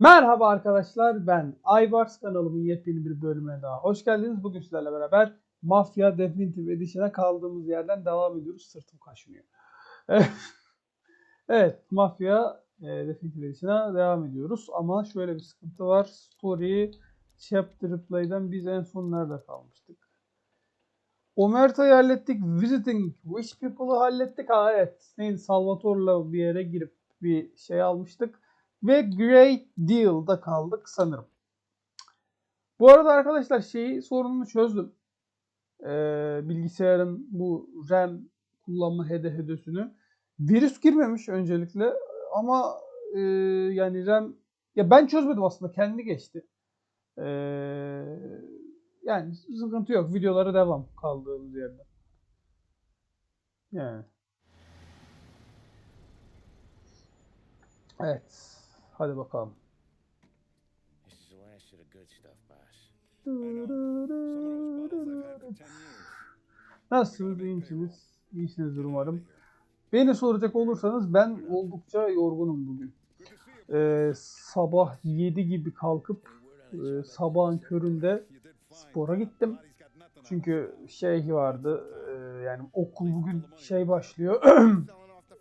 Merhaba arkadaşlar ben Aybars kanalımın yepyeni bir bölümüne daha hoş geldiniz. Bugün sizlerle beraber Mafya Definitive Edition'a kaldığımız yerden devam ediyoruz. Sırtım kaşınıyor. evet Mafya e, Definitive Edition'a devam ediyoruz. Ama şöyle bir sıkıntı var. Story Chapter Replay'den biz en son nerede kalmıştık? Omerta'yı hallettik. Visiting Wish People'ı hallettik. Ha evet. Neydi? Salvatore'la bir yere girip bir şey almıştık. Ve Great Deal'da kaldık sanırım. Bu arada arkadaşlar şeyi sorununu çözdüm. Ee, bilgisayarın bu RAM kullanma hede hedesini. Virüs girmemiş öncelikle ama e, yani RAM ya ben çözmedim aslında kendi geçti. Ee, yani sıkıntı yok. Videolara devam kaldığımız yerden. Yani. Evet. Hadi bakalım. Nasılsınız? iyi misiniz? İyisinizdir umarım. Beni soracak olursanız ben oldukça yorgunum bugün. Ee, sabah 7 gibi kalkıp e, sabahın köründe spora gittim. Çünkü şey vardı e, yani okul bugün şey başlıyor.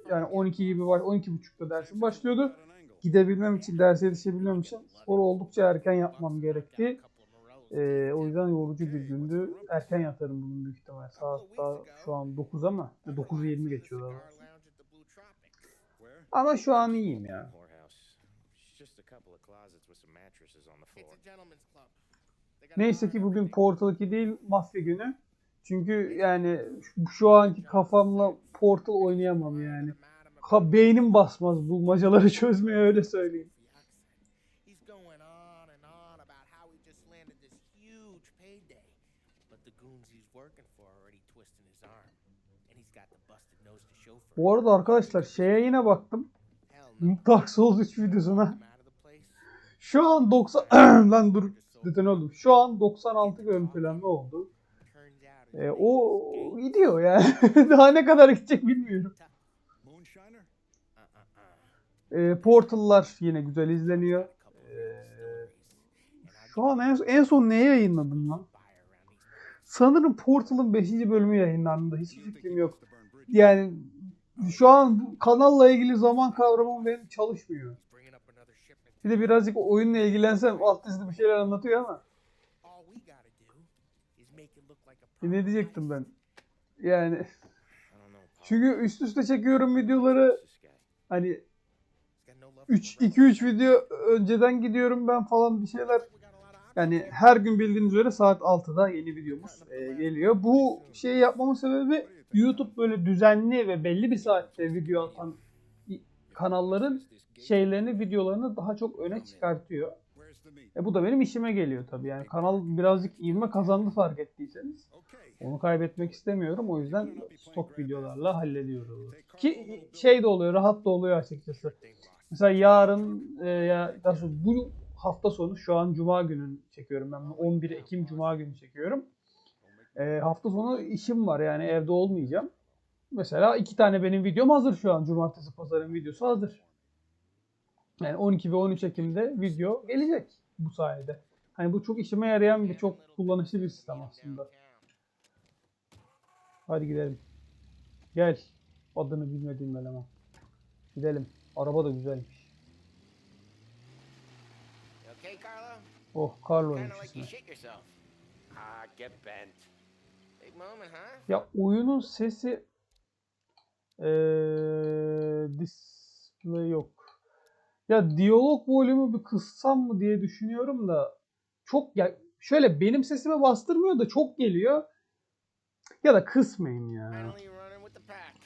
yani 12 gibi var 12.30'da dersim başlıyordu. Gidebilmem için, derse yetişebilmem için sporu oldukça erken yapmam gerekti. Ee, o yüzden yorucu bir gündü. Erken yatarım bugün büyük ihtimal. Saat daha şu an 9 ama 9'u 20 geçiyor daha. Ama şu an iyiyim ya. Neyse ki bugün Portal 2 değil mafya günü. Çünkü yani şu anki kafamla Portal oynayamam yani. Ka beynim basmaz bulmacaları çözmeye öyle söyleyeyim. Bu arada arkadaşlar şeye yine baktım. Dark Souls 3 videosuna. Şu an 90 lan dur zaten oldum. Şu an 96 görüntülenme oldu. E, o gidiyor yani. Daha ne kadar gidecek bilmiyorum. E, Portal'lar yine güzel izleniyor. E, şu an en, en son neye yayınladım lan? Sanırım Portal'ın 5. bölümü yayınlandı. Hiçbir fikrim yok. Yani şu an kanalla ilgili zaman kavramım benim çalışmıyor. Bir de birazcık oyunla ilgilensem alt dizide bir şeyler anlatıyor ama. E, ne diyecektim ben? Yani çünkü üst üste çekiyorum videoları hani He's got no love for 3 the 2 3 video önceden gidiyorum ben falan bir şeyler. Yani her gün bildiğiniz üzere saat 6'da yeni videomuz e, geliyor. Bu şeyi yapmamın sebebi YouTube böyle düzenli ve belli bir saatte video atan kanalların şeylerini, videolarını daha çok öne çıkartıyor. E bu da benim işime geliyor tabii. Yani kanal birazcık ivme kazandı fark ettiyseniz. Onu kaybetmek istemiyorum. O yüzden stok videolarla hallediyoruz. Ki şey de oluyor, rahat da oluyor açıkçası. Mesela yarın e, ya daha sonra bu hafta sonu şu an cuma günü çekiyorum ben. bunu. 11 Ekim cuma günü çekiyorum. E, hafta sonu işim var yani evde olmayacağım. Mesela iki tane benim videom hazır şu an. Cumartesi pazarın videosu hazır. Yani 12 ve 13 Ekim'de video gelecek bu sayede. Hani bu çok işime yarayan bir çok kullanışlı bir sistem aslında. Hadi gidelim. Gel. Adını bilmediğim eleman. Gidelim. Araba da güzelmiş. Okay, Carlo? Oh Carlo'ymuş ismi. Ah, huh? Ya oyunun sesi eee display yok. Ya diyalog volümü bir kıssam mı diye düşünüyorum da çok ya şöyle benim sesime bastırmıyor da çok geliyor. Ya da kısmayın ya.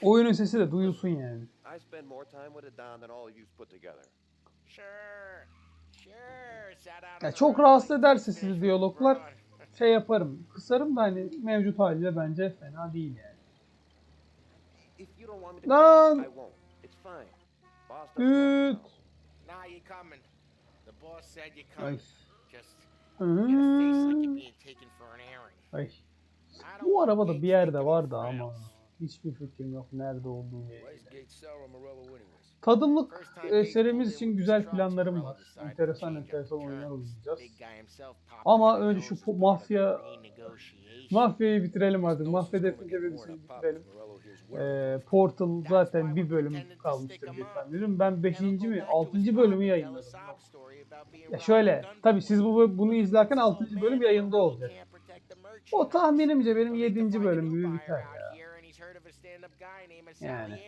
Oyunun sesi de duyulsun yani. I spend more time with a Don than all of you put together. Sure. Sure. Sat out Ya çok rahatsız ederse sizi diyaloglar şey yaparım. Kısarım da hani mevcut haliyle bence fena değil yani. If you don't want me to Lan! come, I won't. It's fine. Boss doesn't Düt. Nah, you coming. The boss said you Ay. coming. Just get a face like you're Hı. being taken for an airing. Ay. I don't Bu want arabada bir yerde vardı ama friends. Hiçbir fikrim yok nerede olduğu tadımlık e, serimiz için güzel planlarım var. Enteresan enteresan oyunlar oynayacağız. Ama önce şu mafya mafyayı bitirelim artık. Mafya defnece bölümünü bitirelim. Ee, Portal zaten bir bölüm kalmıştır diye tahmin. Ben 5. mi 6. bölümü yayınladım. Ya şöyle, tabi siz bu bunu izlerken 6. bölüm yayında olacak. O tahminimce benim 7. bölüm gibi biter. Yani.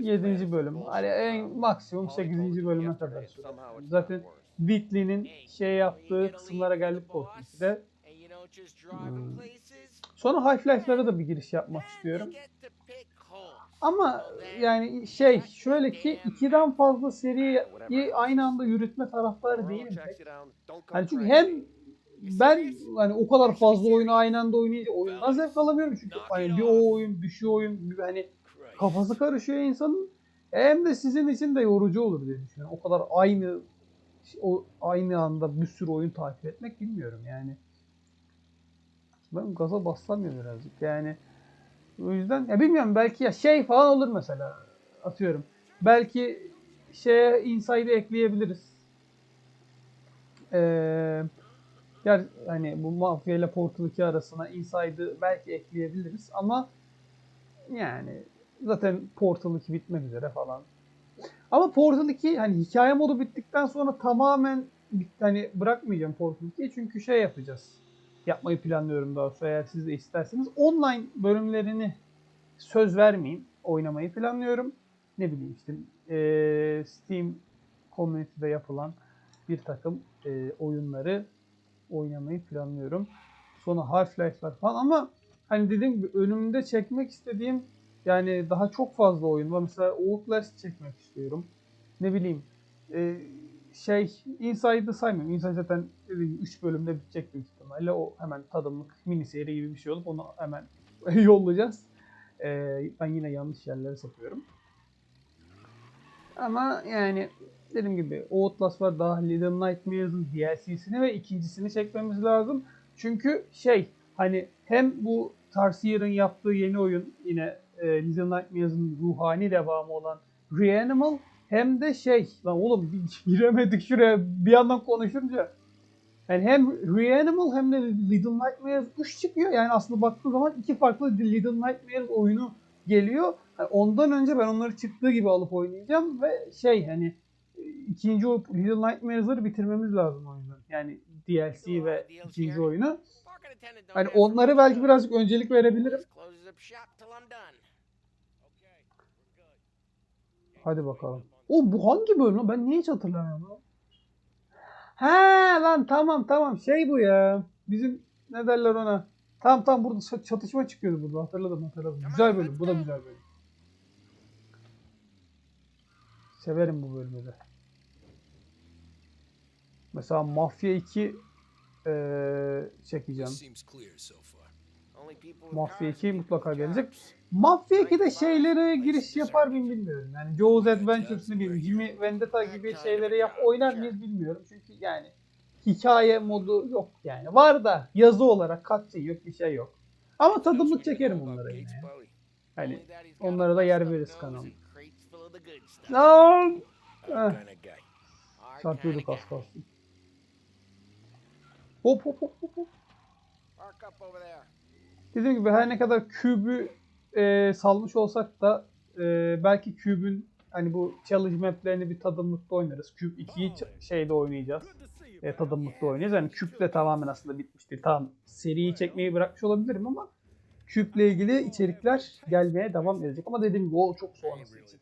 7. bölüm. Hani en maksimum 8. bölüme kadar sürer. Zaten Whitley'nin şey yaptığı kısımlara geldik Portal 2'de. Hmm. Sonra Half-Life'lara da bir giriş yapmak istiyorum. Ama yani şey şöyle ki ikiden fazla seriyi aynı anda yürütme taraftarı değilim pek. Hani çünkü hem ben hani o kadar fazla oyunu aynı anda oynayınca oyundan zevk alamıyorum çünkü hani bir o oyun bir şu oyun bir hani kafası karışıyor insanın hem de sizin için de yorucu olur diye düşünüyorum. O kadar aynı o aynı anda bir sürü oyun takip etmek bilmiyorum yani. Ben gaza bassamıyorum birazcık yani. O yüzden ya bilmiyorum belki ya şey falan olur mesela atıyorum. Belki şeye Inside'ı ekleyebiliriz. Ee, yani hani bu Mafya ile Portal 2 arasına Inside'ı belki ekleyebiliriz ama yani zaten Portal 2 bitmek üzere falan. Ama Portal 2 hani hikaye modu bittikten sonra tamamen hani bırakmayacağım Portal 2'yi çünkü şey yapacağız. Yapmayı planlıyorum daha sonra eğer siz de isterseniz. Online bölümlerini söz vermeyeyim. Oynamayı planlıyorum. Ne bileyim işte eee, Steam Community'de yapılan bir takım eee, oyunları oynamayı planlıyorum. Sonra Half-Life'lar falan ama hani dediğim gibi önümde çekmek istediğim yani daha çok fazla oyun var. Mesela Outlast çekmek istiyorum. Ne bileyim eee, şey Inside'ı saymıyorum. Inside zaten 3 bölümde bitecek büyük ihtimalle. O hemen tadımlık mini seri gibi bir şey olup onu hemen yollayacağız. Ee, ben yine yanlış yerlere sapıyorum. Ama yani dediğim gibi Outlast var daha Little Nightmares'ın DLC'sini ve ikincisini çekmemiz lazım. Çünkü şey hani hem bu Tarsiер'ın yaptığı yeni oyun yine e, Little Nightmares'ın ruhani devamı olan Reanimal hem de şey lan oğlum giremedik şuraya bir yandan konuşunca yani hem Reanimal hem de Little Nightmares 3 çıkıyor. Yani aslında baktığı zaman iki farklı Little Nightmares oyunu geliyor. Yani ondan önce ben onları çıktığı gibi alıp oynayacağım ve şey hani ikinci o Little Nightmares'ları bitirmemiz lazım o yüzden. Yani DLC ve ikinci oyunu. Hani onları belki birazcık öncelik verebilirim. Hadi bakalım. O bu hangi bölüm? Ben niye hiç hatırlamıyorum lan? He lan tamam tamam şey bu ya. Bizim ne derler ona? Tamam tamam burada çat- çatışma çıkıyordu burada. Hatırladım hatırladım. Güzel bölüm. Bu da güzel bölüm. Severim bu bölümü de. Mesela Mafya 2 eee çekeceğim. Mafya 2 mutlaka gelecek. Mafya 2'de şeylere giriş yapar mıyım bilmiyorum. Yani Joe's Adventures ne bileyim, Jimmy Vendetta gibi şeyleri yap oynar mıyız bilmiyorum. Çünkü yani hikaye modu yok yani. Var da yazı olarak katkı yok bir şey yok. Ama tadımlık çekerim onlara yine. Hani onlara da yer veririz kanalda. Lan! Heh, çarpıyorduk az kalsın. Hop hop hop hop. Dediğim gibi her ne kadar kübü e, salmış olsak da e, belki kübün hani bu challenge maplerini bir tadımlıkta oynarız. Küp 2'yi ç- şeyde oynayacağız. E, tadımlıkta oynayacağız. Yani küple tamamen aslında bitmiştir. Tamam seriyi çekmeyi bırakmış olabilirim ama küple ilgili içerikler gelmeye devam edecek. Ama dediğim gibi o çok sonrası için.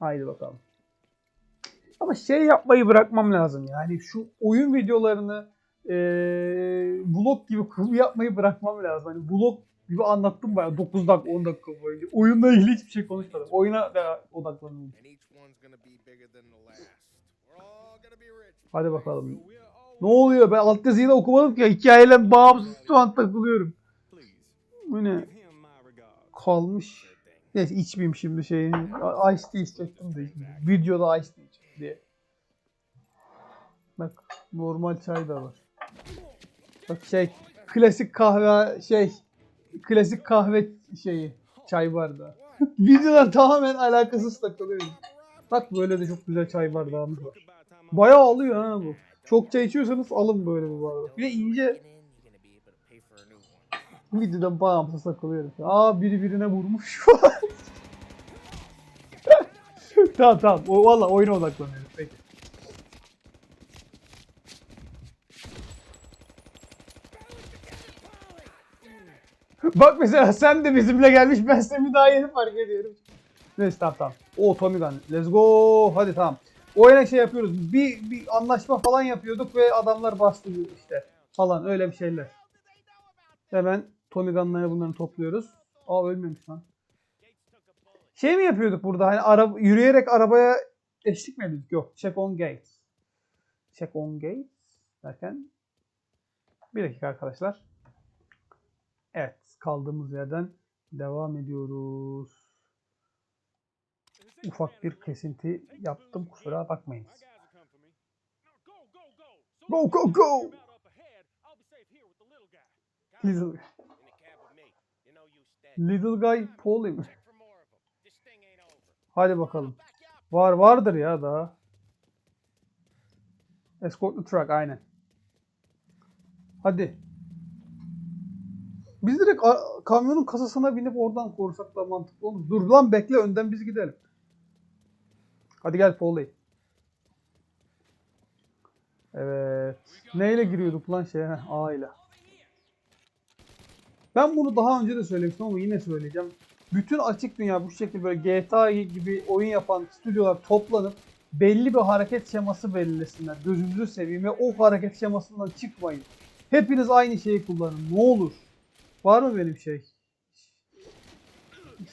Haydi bakalım. Ama şey yapmayı bırakmam lazım yani şu oyun videolarını eee vlog gibi kurgu yapmayı bırakmam lazım. Hani vlog gibi anlattım bayağı 9 dakika 10 dakika boyunca. Oyunla ilgili hiçbir şey konuşmadım. Oyuna da odaklanıyorum. Hadi bakalım. Ne oluyor? Ben alt yazıyı da okumadım ki. Hikayeyle bağımsız şu an takılıyorum. Bu ne? Kalmış. Neyse içmeyeyim şimdi şeyini. Ice tea içecektim de. Videoda ice tea diye. Bak normal çay da var. Bak şey klasik kahve şey klasik kahve şeyi. Çay bardağı. Videodan tamamen alakasız takılıyorum. Bak böyle de çok güzel çay bardağımız var. Bayağı alıyor ha bu. Çok çay içiyorsanız alın böyle bir bardak. Bir de ince videodan bağımsız takılıyorum. Aa biri birine vurmuş. tamam tamam. O, valla oyuna odaklanıyorum. Peki. Bak mesela sen de bizimle gelmiş ben seni daha yeni fark ediyorum. Neyse tamam tamam. O Tommy Gun. Let's go. Hadi tamam. Oyuna şey yapıyoruz. Bir, bir anlaşma falan yapıyorduk ve adamlar bastı işte. Falan öyle bir şeyler. Hemen Tommy Gun'lara bunları topluyoruz. Aa ölmemiş lan. Şey mi yapıyorduk burada? Hani araba, yürüyerek arabaya eşlik mi ediyorduk? Yok. Check on gates. Check on gates derken bir dakika arkadaşlar. Evet. Kaldığımız yerden devam ediyoruz. Ufak bir kesinti yaptım. Kusura bakmayın. Go go go! Little, steady. little guy Paulie mi? Check for more of 'em. This thing ain't over. Hadi bakalım. Var vardır ya daha. Escort the truck aynen. Hadi. Biz direkt kamyonun kasasına binip oradan korusak da mantıklı olur. Dur lan bekle önden biz gidelim. Hadi gel Polly. Evet. Neyle giriyorduk lan şeye? A ile. Ben bunu daha önce de söylemiştim ama yine söyleyeceğim. Bütün açık dünya bu şekilde böyle GTA gibi oyun yapan stüdyolar toplanıp belli bir hareket şeması belirlesinler. Gözünüzü seveyim ve o hareket şemasından çıkmayın. Hepiniz aynı şeyi kullanın. Ne olur. Var mı benim şey?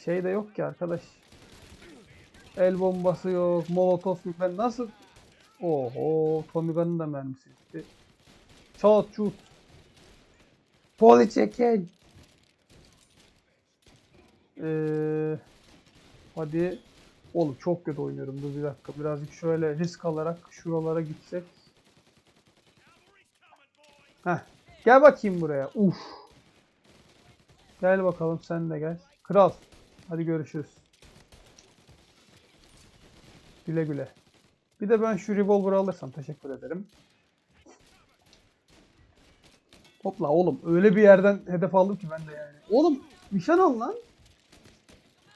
Şey de yok ki arkadaş. El bombası yok, molotof yok. Ben nasıl... Oho, Tommy Gun'ın da mermisi gitti. Çat çut. Poli çekin. Ee, hadi. Oğlum çok kötü oynuyorum. Dur bir dakika. Birazcık şöyle risk alarak şuralara gitsek. Heh. Gel bakayım buraya. Uf. Gel bakalım sen de gel. Kral. Hadi görüşürüz. Güle güle. Bir de ben şu revolver'ı alırsam teşekkür ederim. Hopla oğlum öyle bir yerden hedef aldım ki ben de yani. Oğlum nişan al lan.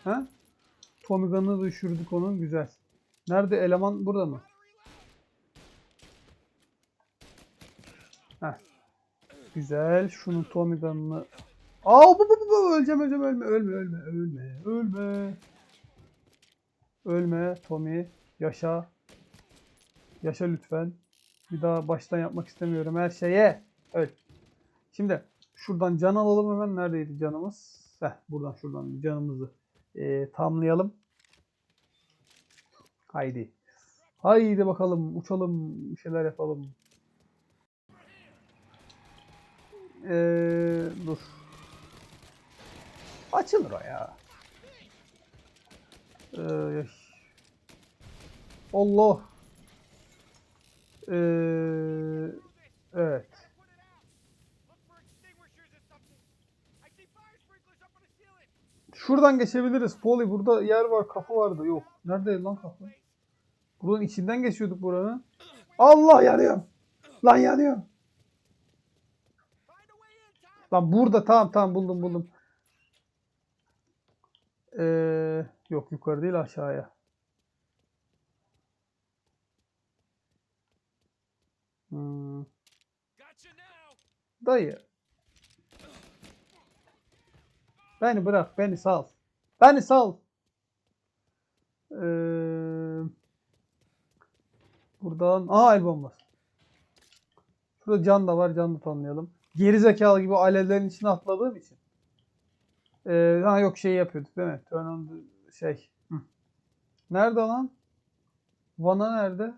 Ha? Tommy düşürdük onun güzel. Nerede eleman burada mı? Heh. Güzel. Şunun Tommy Gun'ını Aa bu bu bu bu öleceğim öleceğim ölme ölme ölme ölme ölme. Ölme Tommy. Yaşa. Yaşa lütfen. Bir daha baştan yapmak istemiyorum her şeye. Evet. Şimdi şuradan can alalım hemen. Neredeydi canımız? Heh, buradan şuradan canımızı e, tamlayalım. Haydi. Haydi bakalım uçalım bir şeyler yapalım. Ee, dur. Açılır o ya. Ee, Allah. Ee, evet. Şuradan geçebiliriz. Poli burada yer var, kapı vardı. Yok. Nerede lan kapı? Buranın içinden geçiyorduk buranın. Allah yanıyorum. Lan yanıyorum. Lan burada tamam tamam buldum buldum. Ee, yok yukarı değil aşağıya. Hmm, dayı. Beni bırak, beni sal. Beni sal. Ee, buradan, aa el bombası. Şurada can da var, can da tanıyalım. Geri zekalı gibi alevlerin içine atladığım için. Ee, ha yok şey yapıyorduk değil mi? Turn on şey. Hı. Nerede lan? Vana nerede?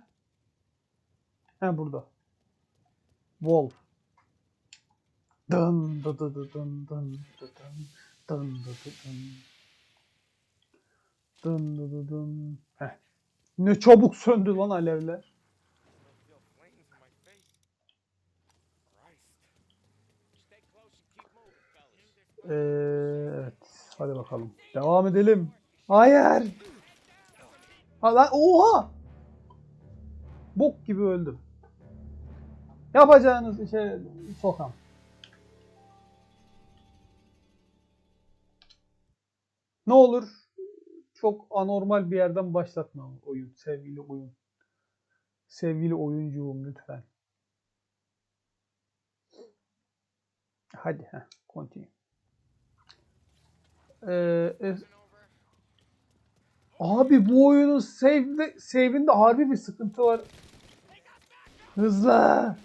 He burada. Wolf. Dın dı dı dı dın dın dı dın dın dı dı dın. Dın dı dı dın. Heh. Ne çabuk söndü lan alevler. Ee, evet. Hadi bakalım. Devam edelim. Hayır. Ha lan oha. Bok gibi öldüm. Yapacağınız işe sokam. Ne olur çok anormal bir yerden başlatma oyun sevgili oyun. Sevgili oyuncuğum lütfen. Hadi ha continue. Ee, es- Abi bu oyunun save'de, save'inde harbi bir sıkıntı var. Hızlı.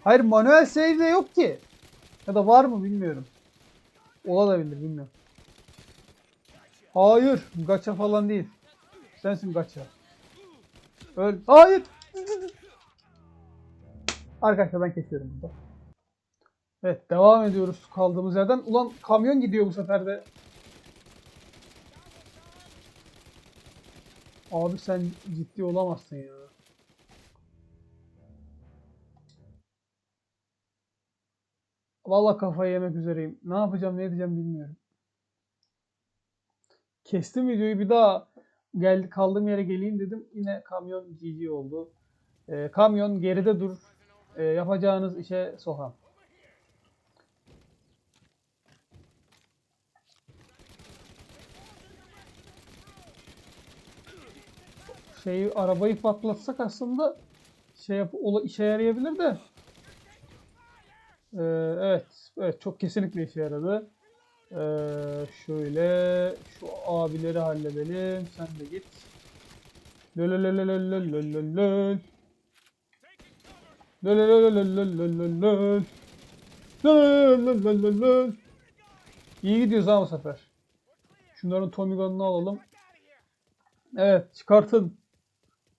Hayır manuel save'de yok ki. Ya da var mı bilmiyorum. Olabilir bilmiyorum. Hayır. Gacha falan değil. Sensin gacha. Öl. Hayır. Arkadaşlar ben kesiyorum burada. Evet devam ediyoruz kaldığımız yerden. Ulan kamyon gidiyor bu sefer de. Abi sen ciddi olamazsın ya. Vallahi kafayı yemek üzereyim. Ne yapacağım ne edeceğim bilmiyorum. Kestim videoyu bir daha gel kaldığım yere geleyim dedim. Yine kamyon GG oldu. Ee, kamyon geride dur. Ee, yapacağınız işe sokam. Şeyi arabayı patlatsak aslında şey yap işe yarayabilir de. Ee, evet, evet çok kesinlikle işe yaradı. Ee, şöyle şu abileri halledelim. Sen de git. Lölölölölölölölölöl. Lölölölölölölölöl. Lölölölölölöl. İyi gidiyoruz ha bu sefer. Şunların Tommy Gun'unu alalım. Evet çıkartın.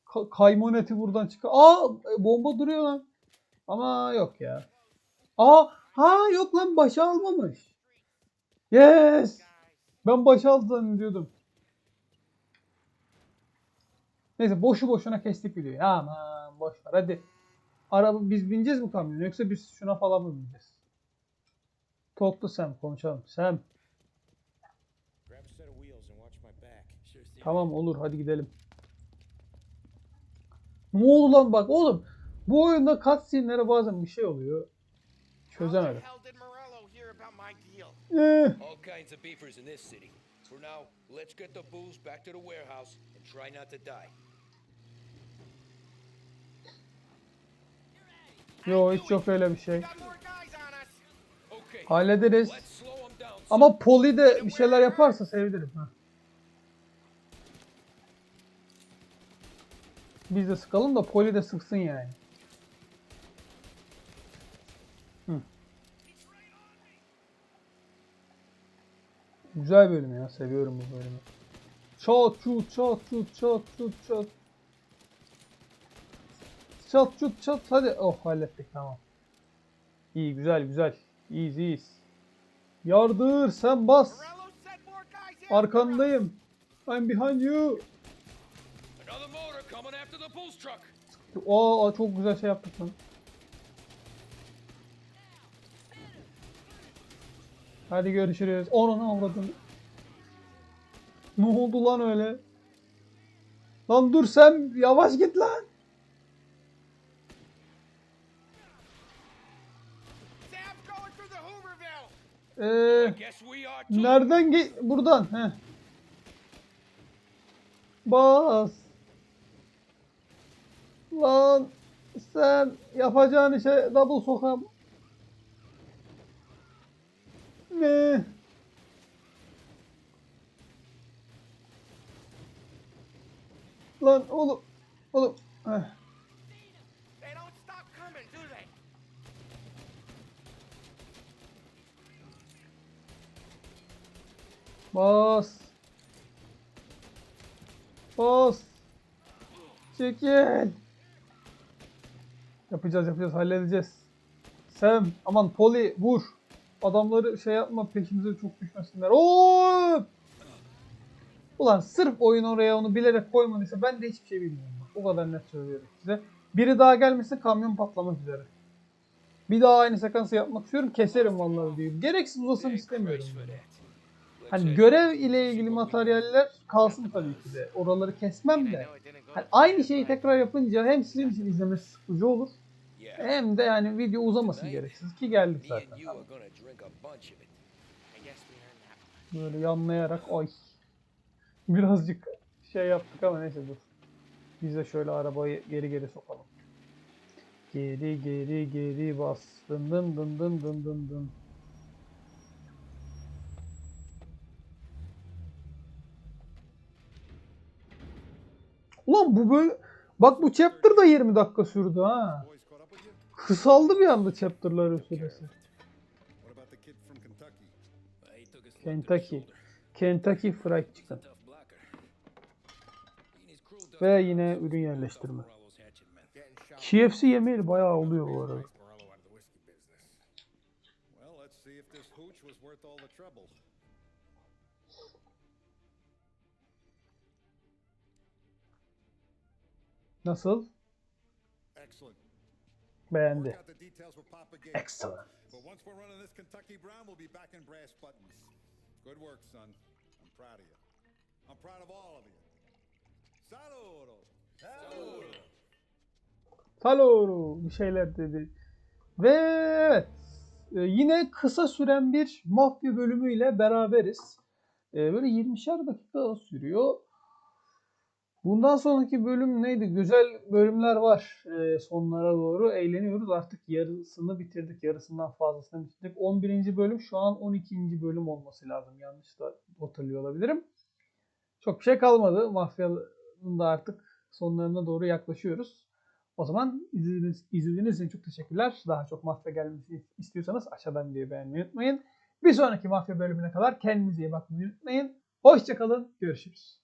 Ka kaymoneti buradan çıkar. Aa bomba duruyor lan. Ama yok ya. Aa ha yok lan başa almamış. Yes. Ben başa aldı zannediyordum. Neyse boşu boşuna kestik videoyu. Aman boş ver hadi. Araba biz bineceğiz mi kamyona yoksa biz şuna falan mı bineceğiz? Talk to Sam konuşalım. Sam tamam olur hadi gidelim. Ne oldu lan bak oğlum. Bu oyunda cutscene'lere bazen bir şey oluyor. Çözemedim. Eh, All kinds of beefers in this city. For now, let's get the booze back to the warehouse and try not to die. yo hiç yok öyle bir şey. Hallederiz. Ama Poli de bir şeyler yaparsa sevinirim. Ha. Biz de sıkalım da Poli de sıksın yani. Güzel bölüm ya. Seviyorum bu bölümü. Çat çut çat çut çat çut çat. Çat çut çat. Hadi. Oh hallettik tamam. İyi güzel güzel. İyiyiz iyiyiz. Yardır sen bas. Arkandayım. I'm behind you. Aa çok güzel şey yaptık lan. Hadi görüşürüz. Onu avradın. Ne oldu lan öyle? Lan dur sen yavaş git lan. Ee, nereden ge buradan? Heh. Bas. Lan sen yapacağın işe double sokam. Ne? Lan oğlum. Oğlum. Heh. Bas. Bas. Çekil. Yapacağız yapacağız halledeceğiz. Sam aman Poli vur. Adamları şey yapma peşimize çok düşmesinler. Oo! Ulan sırf oyun oraya onu bilerek koymadıysa ben de hiçbir şey bilmiyorum. Bak, O kadar net söylüyorum size. Biri daha gelmesin kamyon patlamak üzere. Bir daha aynı sekansı yapmak istiyorum. Keserim vallahi diyor. Gereksiz uzasın istemiyorum. Hani görev ile ilgili materyaller kalsın tabii ki de. Oraları kesmem de. Hani aynı şeyi tekrar yapınca hem sizin için izlemesi sıkıcı olur. Yeah. Hem de yani video uzamasın gereksiz ki geldik zaten. Böyle yanlayarak ay. Birazcık şey yaptık ama neyse dur. Biz de şöyle arabayı geri geri sokalım. Geri geri geri bas. Dın dın dın dın dın dın dın. Ulan bu böyle... Bak bu chapter da 20 dakika sürdü ha. Kısaldı bir anda chapter'ların süresi. Kentucky? Kentucky. Fried Chicken. Ve yine ürün yerleştirme. KFC yemeyeli bayağı oluyor bu arada. Morello out of the whiskey business. Well, let's see if this hooch was worth all the trouble. Nasıl? Excellent. Beğendi. Excellent. But once we're running this Kentucky Brown, we'll be back in brass buttons. Good work, son. I'm proud of you. I'm proud of all of you. Saludo. Saludo. Saloro bir şeyler dedi. Ve evet e, yine kısa süren bir mafya bölümüyle beraberiz. E, Böyle 20'şer dakika sürüyor. Bundan sonraki bölüm neydi? Güzel bölümler var e, sonlara doğru. Eğleniyoruz. Artık yarısını bitirdik. Yarısından fazlasını bitirdik. 11. bölüm şu an 12. bölüm olması lazım. Yanlış da hatırlıyor olabilirim. Çok bir şey kalmadı. Mafyanın da artık sonlarına doğru yaklaşıyoruz. O zaman izlediğiniz, izlediğiniz için çok teşekkürler. Daha çok mafya gelmesi istiyorsanız aşağıdan videoyu beğenmeyi unutmayın. Bir sonraki mafya bölümüne kadar kendinize iyi bakmayı unutmayın. Hoşçakalın. Görüşürüz.